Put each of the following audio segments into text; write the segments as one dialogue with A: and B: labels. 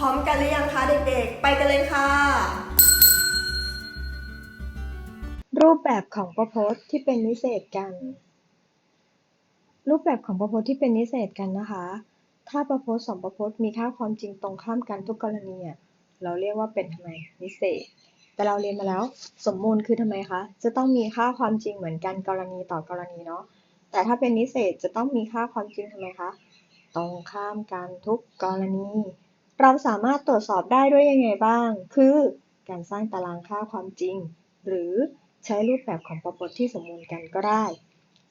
A: พร้อมกันหรือยังคะเด็กๆ ไปกันเลยค่ะ
B: รูปแบบของประพจน์ที่เป็นนิเศษกัน รูปแบบของประพจน์ที่เป็นนิเศษกันนะคะ ถ้าประพจน์สองประพจน์มีค่าความจริงตรงข้ามกันทุกกรณีเราเรียกว่าเป็นทำไมนิเศษ แต่เราเรียนมาแล้วสมมูลคือทำไมคะ จะต้องมีค่าความจริงเหมือนกันกรณีต่อกรณีเนาะ แต่ถ้าเป็นนิเศษจะต้องมีค่าความจริงทำไมคะ ตรงข้ามกันทุกกรณี เราสามารถตรวจสอบได้ด้วยยังไงบ้าง คือ การสร้างตารางค่าความจริง หรือใช้รูปแบบของประพจน์ที่สมมูลกันก็ได้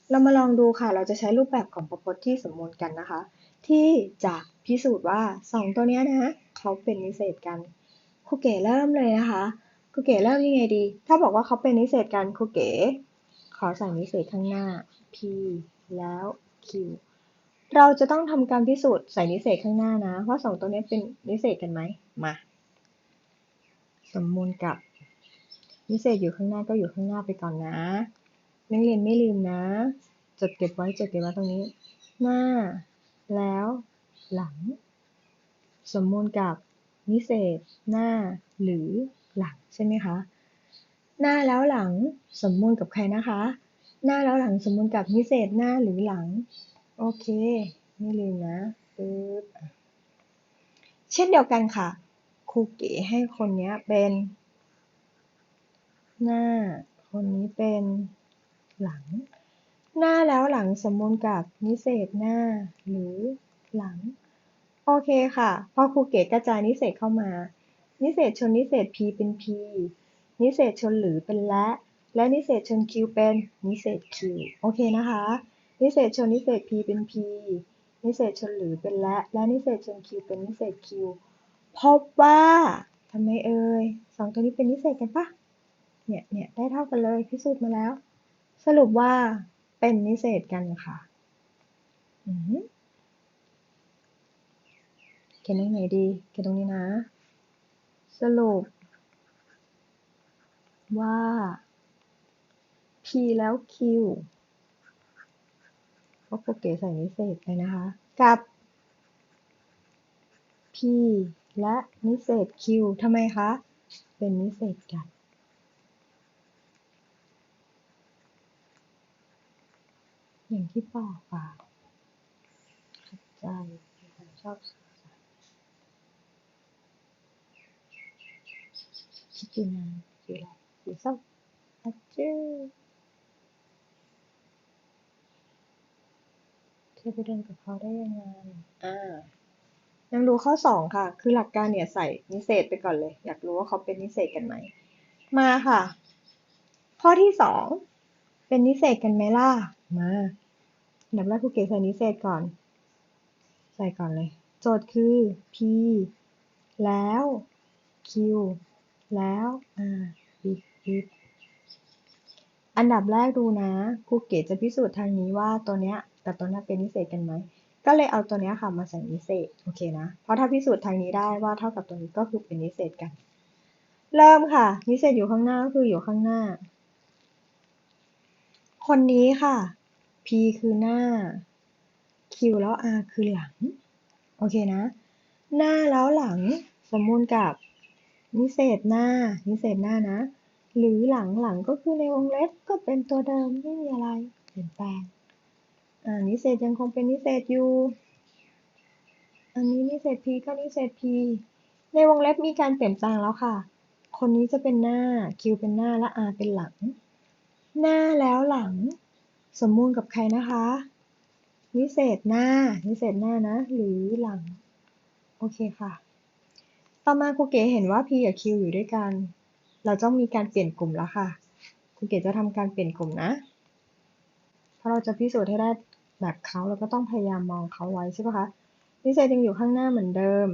B: เรามาลองดูค่ะ เราจะใช้รูปแบบของประพจน์ที่สมมูลกันนะคะ ที่จะพิสูจน์ว่าสองตัวนี้นะเขาเป็นนิเศษกันครูเก๋เริ่มเลยนะคะครูเก๋เริ่มยังไงดี ถ้าบอกว่าเขาเป็นนิเศษกันครูเก๋ขอใส่นิเศษข้างหน้า p แล้ว q เราจะต้องทำการพิสูจน์ใส่นิเศษข้างหน้านะว่าสองตัวนี้เป็นนิเศษกันไหมมา สมมูลกับนิเศษอยู่ข้างหน้าก็อยู่ข้างหน้าไปก่อนนะนักเรียนไม่ลืมนะ จดเก็บไว้จดเก็บไว้ตรงนี้ หน้า แล้ว หลัง สมมูลกับนิเศษ หน้า หรือหลังใช่ไหมคะ หน้าแล้วหลังสมมูลกับใครนะคะ หน้าแล้วหลังสมมูลกับนิเศษหน้าหรือหลัง โอเค ไม่ลืมนะปึ๊บเช่นเดียวกันค่ะครูเก๋ให้คนนี้เป็น หน้า คนนี้เป็นหลัง หน้าแล้วหลังสมมูลกับนิเศษหน้าหรือหลัง โอเคค่ะ พอครูเก๋กระจายนิเศษเข้ามา นิเศษชนนิเศษ p เป็น p นิเศษชนหรือเป็นและ และนิเศษชน q เป็นนิเศษ q โอเคนะคะ นิเศษชนนิเศษ p เป็น p นิเศษชนหรือเป็นและ และนิเศษชน q เป็นนิเศษ q พบว่าทำไมเอ่ยสองตัวนี้เป็นนิเศษกันปะเนี่ยเนี่ยได้เท่ากันเลยพิสูจน์มาแล้ว สรุปว่าเป็นนิเศษกันค่ะเขียนยังไงดีเขียนตรงนี้นะ สรุป ว่า p แล้ว q พราะโปรเกใส่นิเศษไปนะคะ กับ p และนิเศษ q ทำไมคะ เป็นนิเศษกัน อย่างที่บอกค่ะใจชอบคิดอยู่นานคืออะไรสีส้มอัจจื้อ เธอไปเดินกับเขาได้ยังไงอ่ายังดูข้อสองค่ะ คือหลักการเนี่ยใส่นิเศษไปก่อนเลย อยากรู้ว่าเขาเป็นนิเศษกันไหม มาค่ะ ข้อที่สองเป็นนิเศษกันไหมล่ะ มาอันดับแรกครูเก๋ใส่นิเศษก่อน ใส่ก่อนเลย โจทย์คือ p แล้ว q แล้ว r บิดบิดอันดับแรกดูนะครูเก๋จะพิสูจน์ทางนี้ว่าตัวเนี้ย กับตัวนี้เป็นนิเศษกันไหม ก็เลยเอาตัวนี้ค่ะมาใส่นิเศษโอเคนะ เพราะถ้าพิสูจน์ทางนี้ได้ว่าเท่ากับตัวนี้ก็คือเป็นนิเศษกัน เริ่มค่ะ นิเศษอยู่ข้างหน้าก็คืออยู่ข้างหน้า คนนี้ค่ะ p คือหน้า q แล้ว r คือหลัง โอเคนะ หน้าแล้วหลังสมมูลกับนิเศษหน้า นิเศษหน้านะ หรือหลังหลังก็คือในวงเล็บก็เป็นตัวเดิมไม่มีอะไรเปลี่ยนแปลง นิเศษยังคงเป็นนิเศษอยู่ อันนี้นิเศษ p ก็นิเศษ p ในวงเล็บมีการเปลี่ยนแปลงแล้วค่ะ คนนี้จะเป็นหน้า q เป็นหน้าและ r เป็นหลัง หน้าแล้วหลัง สมมูลกับใครนะคะ นิเศษหน้า นิเศษหน้านะ หรือหลัง โอเคค่ะ ต่อมาครูเก๋เห็นว่า p กับ q อยู่ด้วยกัน เราต้องมีการเปลี่ยนกลุ่มแล้วค่ะครูเก๋จะทำการเปลี่ยนกลุ่มนะ เพราะเราจะพิสูจน์ให้ได้ แบบเขาเราก็ต้องพยายามมองเขาไว้ใช่ปะคะ นิเศษยังอยู่ข้างหน้าเหมือนเดิม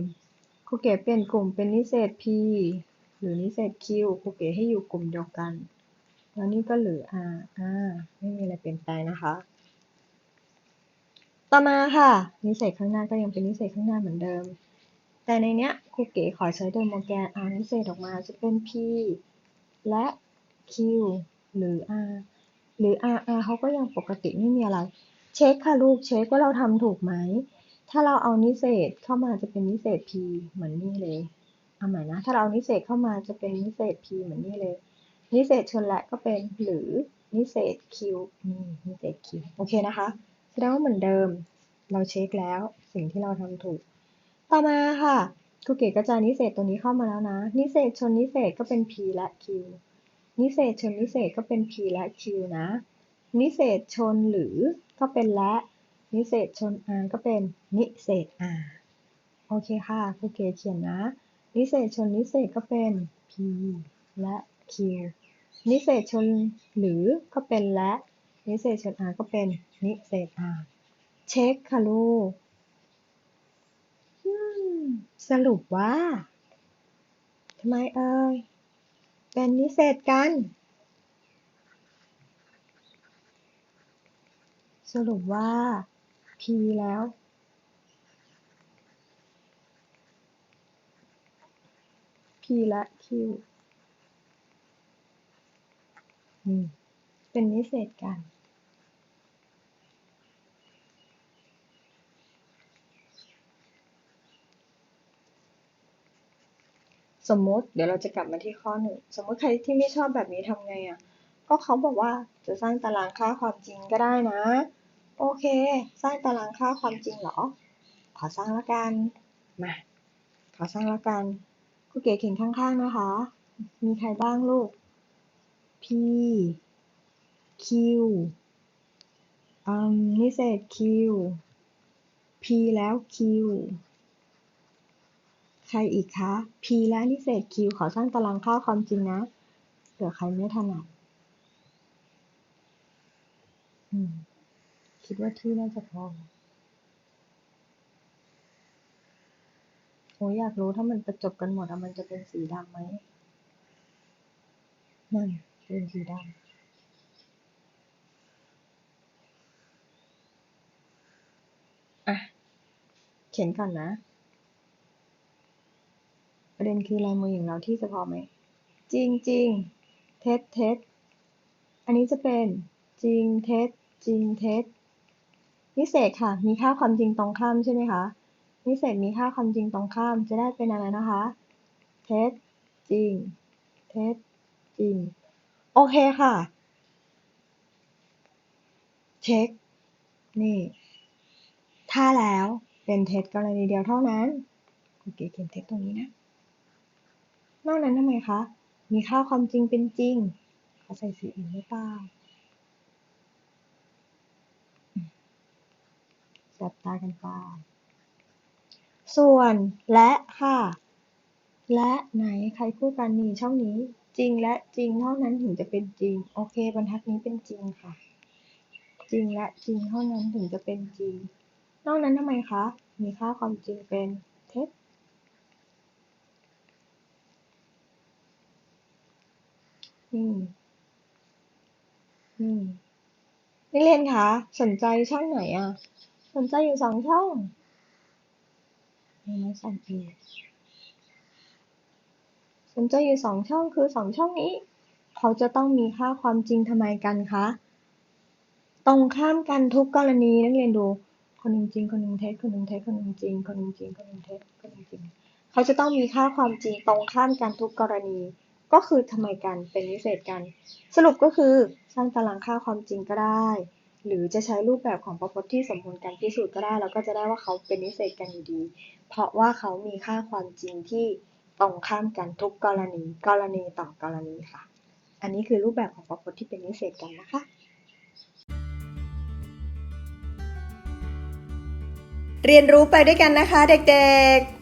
B: ครูเก๋เปลี่ยนกลุ่มเป็นนิเศษ p หรือนิเศษ q ครูเก๋ให้อยู่กลุ่มเดียวกัน แล้วนี่ก็เหลือ r r ไม่มีอะไรเปลี่ยนแปลงนะคะ ต่อมาค่ะ นิเศษข้างหน้าก็ยังเป็นนิเศษข้างหน้าเหมือนเดิม แต่ในเนี้ยครูเก๋ขอใช้โดโมแกน r นิเศษออกมาจะเป็น p และ q หรือ r หรือ r r เขาก็ยังปกติไม่มีอะไร เช็คค่ะลูกเช็คว่าเราทำถูกไหม ถ้าเราเอานิเศษเข้ามาจะเป็นนิเศษ p เหมือนนี่เลย เอาใหม่นะ ถ้าเราเอานิเศษเข้ามาจะเป็นนิเศษ p เหมือนนี่เลย นิเศษชนและก็เป็นหรือนิเศษ q นี่นิเศษ q โอเคนะคะ แสดงว่าเหมือนเดิม เราเช็คแล้วสิ่งที่เราทำถูก ต่อมาค่ะครูเก๋กระจายนิเศษตัวนี้เข้ามาแล้วนะ นิเศษชนนิเศษก็เป็น p และ q นิเศษชนนิเศษก็เป็น p และ q นะ นิเศษชนหรือก็เป็นและ นิเศษชน r ก็เป็นนิเศษ r โอเคค่ะครูเก๋เขียนนะ นิเศษชนนิเศษก็เป็น p และ q นิเศษชนหรือก็เป็นและ นิเศษชน r ก็เป็นนิเศษ r เช็คค่ะลูกอืมสรุปว่าทำไมเอ่ยเป็นนิเศษกัน สรุปว่า p แล้ว p และ q อืมเป็นนิเศษกัน สมมติเดี๋ยวเราจะกลับมาที่ข้อหนึ่ง สมมติใครที่ไม่ชอบแบบนี้ทำไงอะ ก็เขาบอกว่าจะสร้างตารางค่าความจริงก็ได้นะ โอเค สร้างตารางค่าความจริงเหรอ ขอสร้างละกัน มา ขอสร้างละกันครูเก๋เขียนข้างๆนะคะ มีใครบ้างลูก p q อืมนิเศษ q p แล้ว q ใครอีกคะ p และนิเศษ q ขอสร้างตารางค่าความจริงนะเผื่อใครไม่ถนัดอืม คิดว่าที่น่าจะพอโอ้ยอยากรู้ถ้ามันประจบกันหมดอะมันจะเป็นสีดำไหมนั่นเป็นสีดำอะเขียนก่อนนะ ประเด็นคือลายมืออย่างเราที่จะพอไหม จริงจริงเท็จเท็จอันนี้จะเป็นจริงเท็จจริงเท็จ นิเศษค่ะ มีค่าความจริงตรงข้ามใช่ไหมคะนิเศษมีค่าความจริงตรงข้ามจะได้เป็นอะไรนะคะ เท็จจริง เท็จจริง โอเคค่ะ เช็ค นี่ ถ้าแล้วเป็นเท็จกรณีเดียวเท่านั้นโอเคเขียนเท็จตรงนี้นะ นอกนั้นทำไมคะ มีค่าความจริงเป็นจริง เขาใส่สีอื่นหรือเปล่า จับตากันไป ส่วนและค่ะ และไหนใครพูดกันนี่ช่องนี้จริงและจริงเท่านั้นถึงจะเป็นจริง โอเค บรรทัดนี้เป็นจริงค่ะ จริงและจริงเท่านั้นถึงจะเป็นจริง นอกนั้นทำไมคะ มีค่าความจริงเป็นเท็จอืมอืมนักเรียนคะสนใจช่องไหนอะ สนใจอยู่สองช่องมีไหมสองอีสนใจอยู่สองช่องคือสองช่องนี้ เขาจะต้องมีค่าความจริงทำไมกันคะ ตรงข้ามกันทุกกรณีนักเรียนดูคนหนึ่งจริง คนหนึ่งเท็จคนหนึ่งเท็จคนหนึ่งจริง คนหนึ่งจริง คนหนึ่งเท็จคนหนึ่งจริง เขาจะต้องมีค่าความจริงตรงข้ามกันทุกกรณี ก็คือทำไมกันเป็นนิเศษกัน สรุปก็คือสร้างตารางค่าความจริงก็ได้ หรือจะใช้รูปแบบของประพจน์ที่สมบูรณ์การพิสูจน์ก็ได้แล้วก็จะได้ว่าเขาเป็นนิเศษกันอยู่ดี เพราะว่าเขามีค่าความจริงที่ตรงข้ามกันทุกกรณี กรณีต่อกรณีค่ะ อันนี้คือรูปแบบของประพจน์ที่เป็นนิเศษกันนะคะ
A: เรียนรู้ไปด้วยกันนะคะเด็กๆ